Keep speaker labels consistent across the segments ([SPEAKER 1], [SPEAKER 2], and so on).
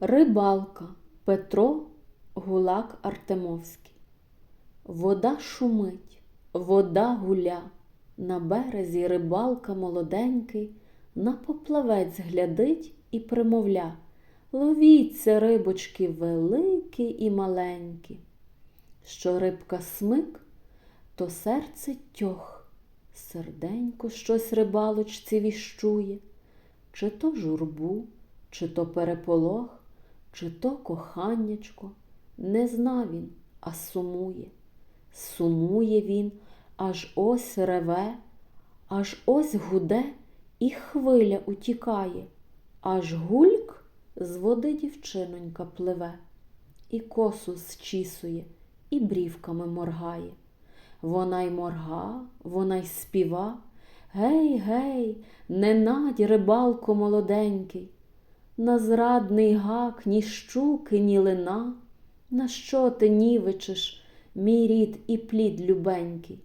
[SPEAKER 1] Рибалка Петро Гулак Артемовський. Вода шумить, вода гуля, на березі рибалка молоденький, на поплавець глядить і примовля. Ловіться, рибочки, великі і маленькі. Що рибка смик, то серце тьох, серденько щось рибалочці віщує, чи то журбу, чи то переполох, чи то коханнячко, не зна він, а сумує. Сумує він, аж ось реве, аж ось гуде, і хвиля утікає, аж гульк з води дівчинонька пливе, і косу зчісує, і брівками моргає. Вона й морга, вона й співа. Гей, гей, не надь, рибалко молоденький, на зрадний гак ні щуки, ні лина. На що ти нівечиш, мій рід і плід любенький?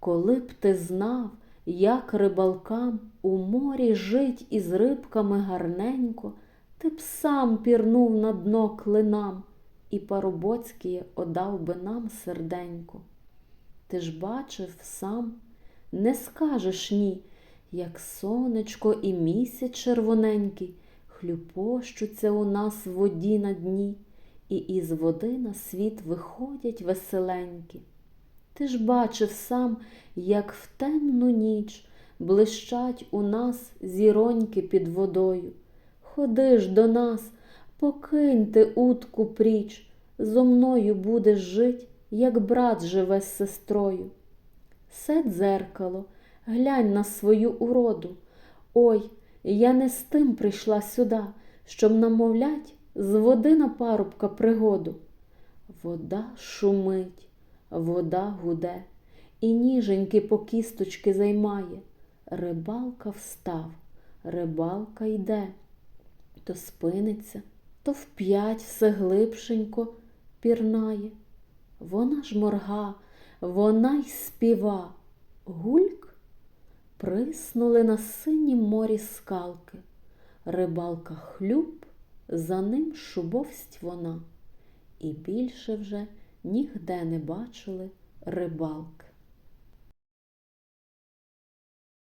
[SPEAKER 1] Коли б ти знав, як рибалкам у морі жить із рибками гарненько, ти б сам пірнув на дно клинам, і парубоцькіє одав би нам серденько. Ти ж бачив сам, не скажеш ні, як сонечко і місяць червоненький хлюпощуться у нас в воді на дні, і із води на світ виходять веселенькі. Ти ж бачив сам, як в темну ніч блищать у нас зіроньки під водою. Ходи ж до нас, покинь ти утку пріч, зо мною будеш жить, як брат живе з сестрою. Се дзеркало, глянь на свою уроду. Ой, я не з тим прийшла сюди, щоб намовлять з води на парубка пригоду. Вода шумить, вода гуде, і ніженьки по кісточки займає. Рибалка встав, рибалка йде, то спиниться, то вп'ять все глибшенько пірнає. Вона ж морга, вона й співа. Гульк приснули на синім морі скалки. Рибалка хлюб, за ним шубовсть вона, і більше вже нігде не бачили рибалки.